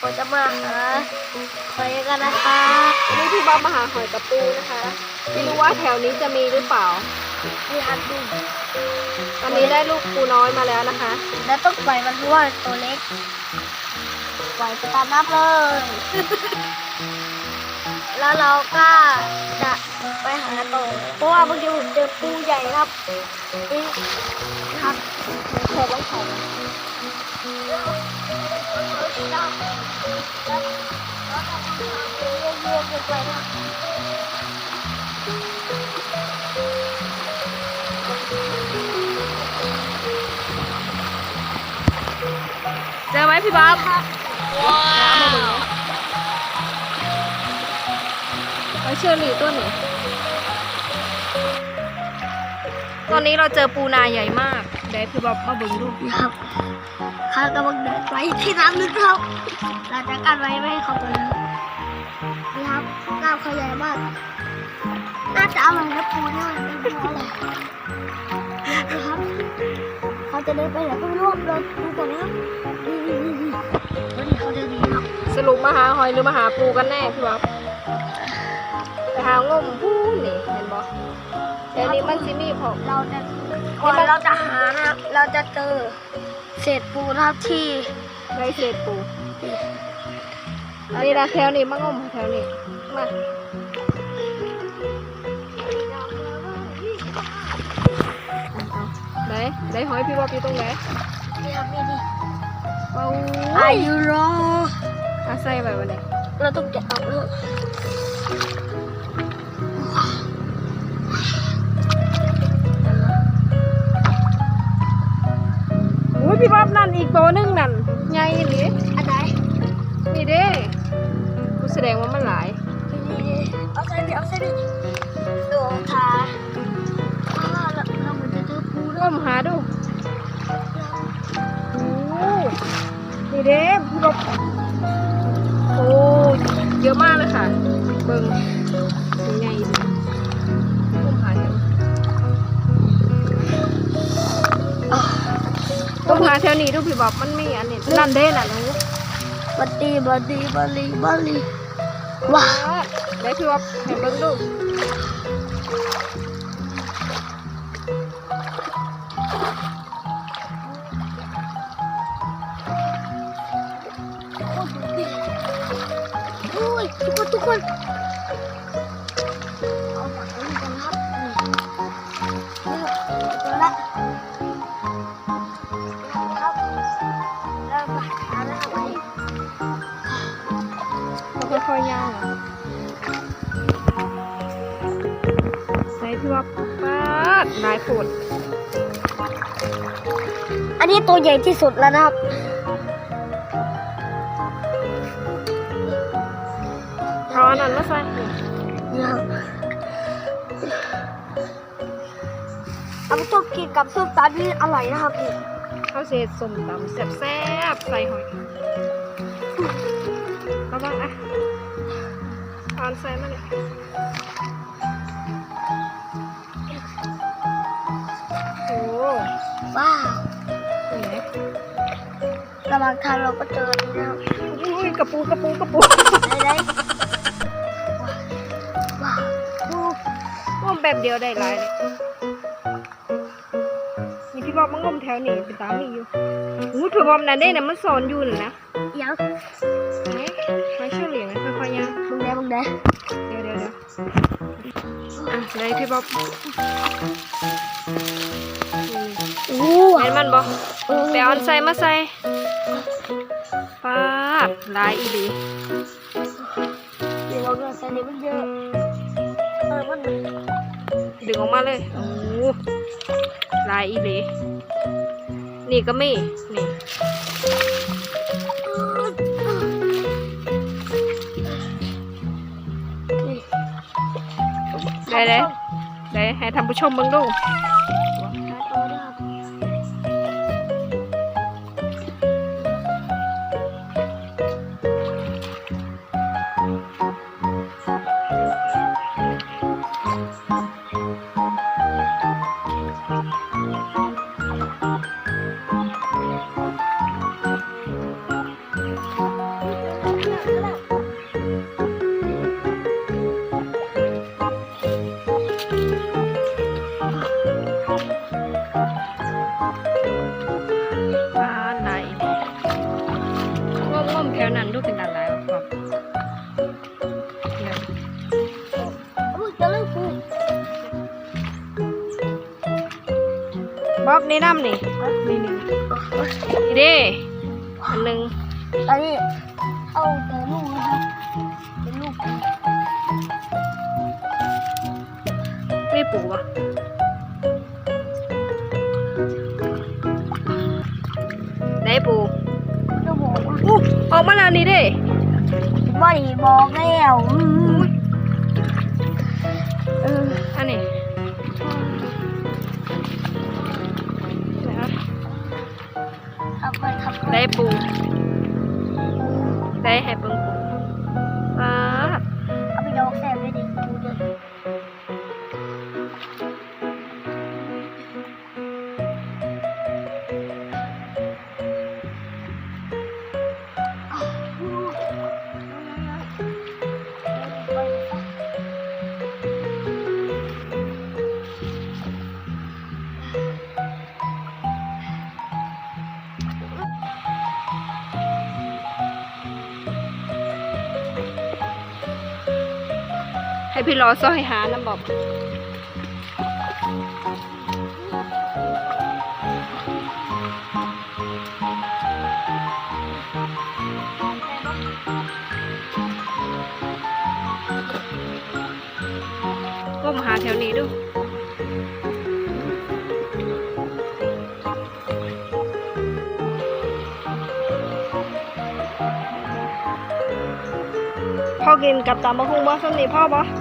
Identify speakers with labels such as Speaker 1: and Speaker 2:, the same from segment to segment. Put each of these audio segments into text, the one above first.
Speaker 1: เราจะมาหาหอยกันนะคะ
Speaker 2: วันนี้พี่บ๊อบมาหาหอยกระปูนะคะ ไม่รู้ว่าแถวนี้จะมีหรือเปล่า
Speaker 1: มีอันดู
Speaker 2: ตอนนี้ได้ลูกปูน้อยมาแล้วนะคะ
Speaker 1: แล้วต้องปล่อยมันเพราะว่าตัวเล็กปล่อยไปตามน้ำเลย แล้วเราก็จะไปหาต่อเพราะว่าเมื่อกี้ผมเจอปูใหญ่ครับนี่ครับเธอต้องถ่ายเยอะๆไปนะ
Speaker 2: เจอไหมพี่บ๊อบไปเชอรี่ตัวหนูตอนนี้เราเจอปูนาใหญ่มาก เดี๋ยวให้พี่บ๊อบมาเบึงดู
Speaker 1: ครับข้ากำลังเดินไปที่น้ำลึกครับเราจะกันไว้ไม่ให้เขาไปเลยนี่ครับน้ำเขาใหญ่มากน่าจะอร่อยนะปูเนี่ยมันเป็นปูอะไรนะครับเขาจะเดินไปไหนก็ไม่รู้เราดูก่อนนะครับนี่นี่นี่นี่วันนี้เขาจะดีครับ
Speaker 2: สรุปมาหาหอยหรือมาหาปูกันแน่พี่บ๊อบไปหางมปูนี่เห็นบ่เดี๋ยวนี้มันสิมีผม
Speaker 1: เราจะ ก่อนเราจะหานะครับเราจะเจอเศษปูนะครับที่
Speaker 2: ได้เศษปูอันนี้นะแถวนี้มางมแถวนี้มาไหนไหนหอยพี่บ๊อบอยู่ตรงไหน
Speaker 1: นี่ครับนี่นี่
Speaker 2: เป้า
Speaker 1: อายุรอ
Speaker 2: อาใส่ไปวันนี้
Speaker 1: เราต้องแกะออกเลย
Speaker 2: นี่เด้พี่บ๊อบโอ้เยอะมากเลยค่ะ เบิ่งตัวใหญ่ดิก้มหาเดี๋ยวก้มหาแถวนี้ดูพี่บ๊อบมันมีอันนี้นั่นเด้น่ะหนู
Speaker 1: บัดดีบัดดีบัดดีบัดดีว้าว
Speaker 2: ได้พี่บ๊อบเห็นเบิ่งดู
Speaker 1: ทุกคนทุกคนเอาปากกากันนะครับนี่นี่เจอละครับแล้วมาหาหน้าไว้
Speaker 2: มันค่อยยางอะใส่พี่บ๊อบปาดหลายโผด
Speaker 1: อันนี้ตัวใหญ่ที่สุดแล้วนะครับ
Speaker 2: อาอันนั้นมาใส่
Speaker 1: นี่ครับเอาไปต้มกินกับส้มตำนี่อร่อยนะครับพี่
Speaker 2: ข้าวเศษส้มตำแซ่บๆใส่หอยระวังอะเอาอันใส่มาเนี่ยโอ้
Speaker 1: ว้าว
Speaker 2: ยไหน
Speaker 1: ระหว่างทางเราก็เจอนี่นะครับ
Speaker 2: อุ้ยกระปูกระปูกระปู
Speaker 1: ไหนไห
Speaker 2: งมแบบเดียวได้หลายเลยมีพี่บอกมางมแถวนี้เป็นตามีอยู่อู้ถือว่านั่นได้นะมันสอนอยู่น่ะนะ
Speaker 1: เดี๋ยว
Speaker 2: ไหนไม่เชื่อเหลียงนะค่อยๆย่าง
Speaker 1: มึงไหนมึงไหน
Speaker 2: เดี๋ยวเดี๋ยวเดี๋ยวอะเลยพี่บอกนี่
Speaker 1: โอ้
Speaker 2: เห็นมันบอกไปเอาอันใส่มาใส่ปาดลายอีดี
Speaker 1: เดี๋ยวเราเดินใส่นี่มันเยอะเออมัน
Speaker 2: ดึงออกมาเลย โอ้ลายอีดีนี่ก็มีนี่ได้เลยได้ให้ท่านผู้ชมเบิ่งดู บ๊
Speaker 1: อ
Speaker 2: บนี่น้ำนี่นี่นี่นี่เด้อันหนึ่ง
Speaker 1: ตอนนี้เอาแต่ลูกนะครับเป็นลูก
Speaker 2: ไม่ปูวะไหนปู
Speaker 1: จะบอกว่า
Speaker 2: อู้ออกมาแล้วนี่เด้
Speaker 1: บ่ได้บอกแล้วอั
Speaker 2: นนี้
Speaker 1: ได้
Speaker 2: ปู ได้แห้เบิ่งปูป๊า ให้พี่รอซ้อยหาน้ำบอกก้มหาแถวนี้ดูพ่อกินกับตำมะฮุงบ่สนีพ่อบ่
Speaker 1: เนาะ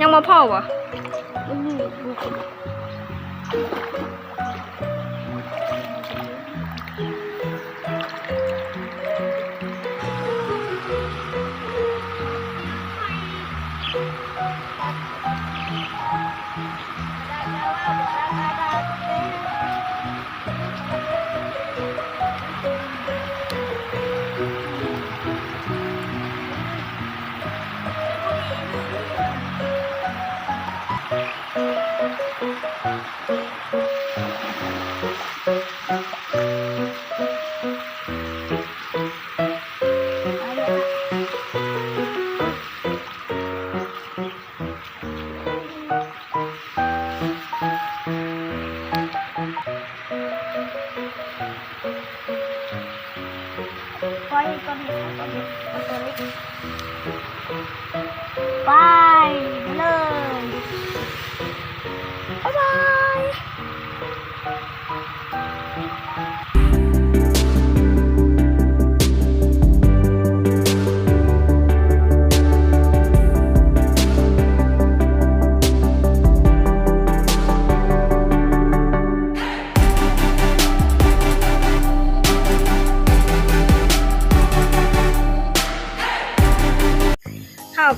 Speaker 2: ยังมาพ่อบ่
Speaker 1: มั ไปตัวนี้ตั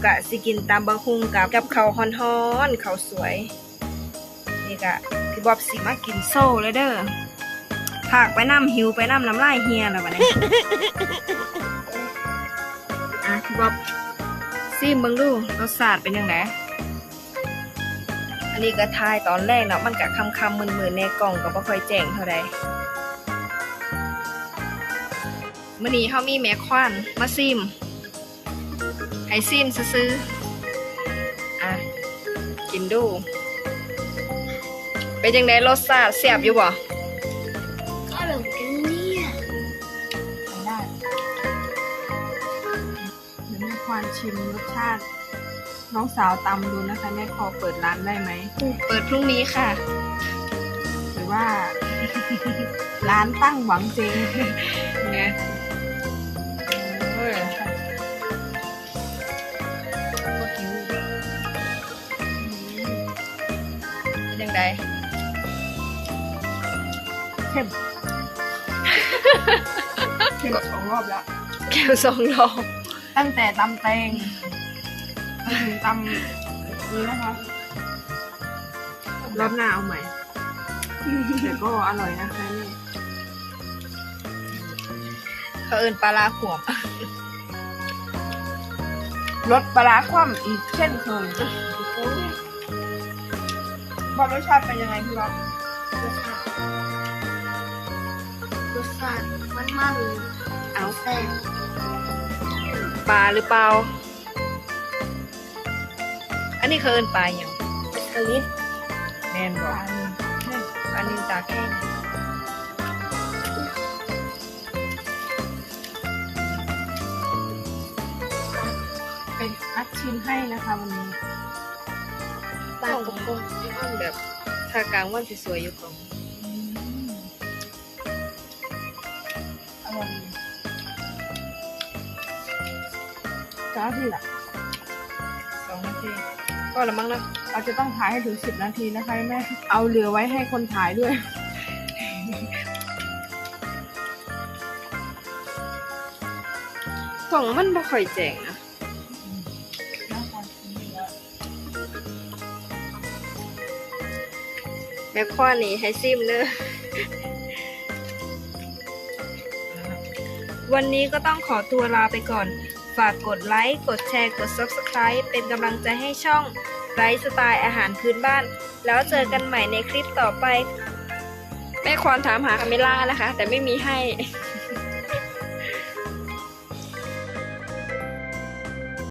Speaker 2: กะสิกินตำบะฮุงกับกับข้าวฮ้อนๆข้าวสวย นี่กะพี่บ๊อบสิมากินโซ่เลยเด้อผากไปน้ำหิวไปน้ำน้ำลายเฮียแล้วบัดนี้อะพี่บ๊อบซิมเบิ่งดูรสชาติเป็นยังไงอันนี้ก็ทายตอนแรกเนาะมันกะคำคำๆมืนๆในกล่องก็บ่ค่อยแจ้งเท่าใดมื้อนี้เฮามีแม่ควานมาซิมให้ ซิมซื้อๆอะกินดู เป็นยังไงรสชาติแซ่บอยู่บ่
Speaker 1: ก็เหลือกันเนี่ย
Speaker 2: ได้เดี๋ยวแม่ควานชิมรสชาติ น้องสาวตำดูนะคะแม่พอเปิดร้านได้ไหม เปิดพรุ่งนี้ค่ะ หรือว่า ร้านตั้งหวังเจงเนี่ย งไง
Speaker 3: เข้มเข้มสองรอบแล้ว
Speaker 2: แก้วสองรอบ
Speaker 3: ตั้งแต่ตำแตงจนถึงตำนี้นะคะ
Speaker 2: รอบหน้าเอาใหม่ แต่ก็อร่อยนะคะนี่เขาเอินปลาลาขวบ
Speaker 3: รสปลาร้าคว่ำอีกเช่นเคย บอกรสชาติเป็นยังไงพี่บ๊อบ
Speaker 1: รสชาติรสชาติมันมันเลย
Speaker 2: อเอา
Speaker 1: แต่
Speaker 2: ปลาหรือเปล่า อันนี้เขาเอินปลาอย่าง
Speaker 1: สลิด
Speaker 2: แมนบอกปลานินตาแข้ง
Speaker 3: เป็นคัดชิ้นให้นะคะวันนี้
Speaker 1: ปลากระพง
Speaker 2: แบบถ้ากลางวันสวยๆอยู่ของ
Speaker 3: อร่อยจ้าที่ละ
Speaker 2: สองนาทีก็ละมั้งนะ
Speaker 3: เราจะต้องถ่ายให้ถึงสิบนาทีนะคะแม่เอาเหลือไว้ให้คนถ่ายด้วย
Speaker 2: กล่องมันบ่ค่อยแจ้งนะ แม่ข้อนี้ให้ซิมเนอะวันนี้ก็ต้องขอตัวลาไปก่อน ฝากกดไลค์ กดแชร์ กด Subscribe เป็นกำลังใจให้ช่องไลฟ์สไตล์อาหารพื้นบ้าน แล้วเจอกันใหม่ในคลิปต่อไป แม่ควรถามหาคาเมล่านะคะ แต่ไม่มีให้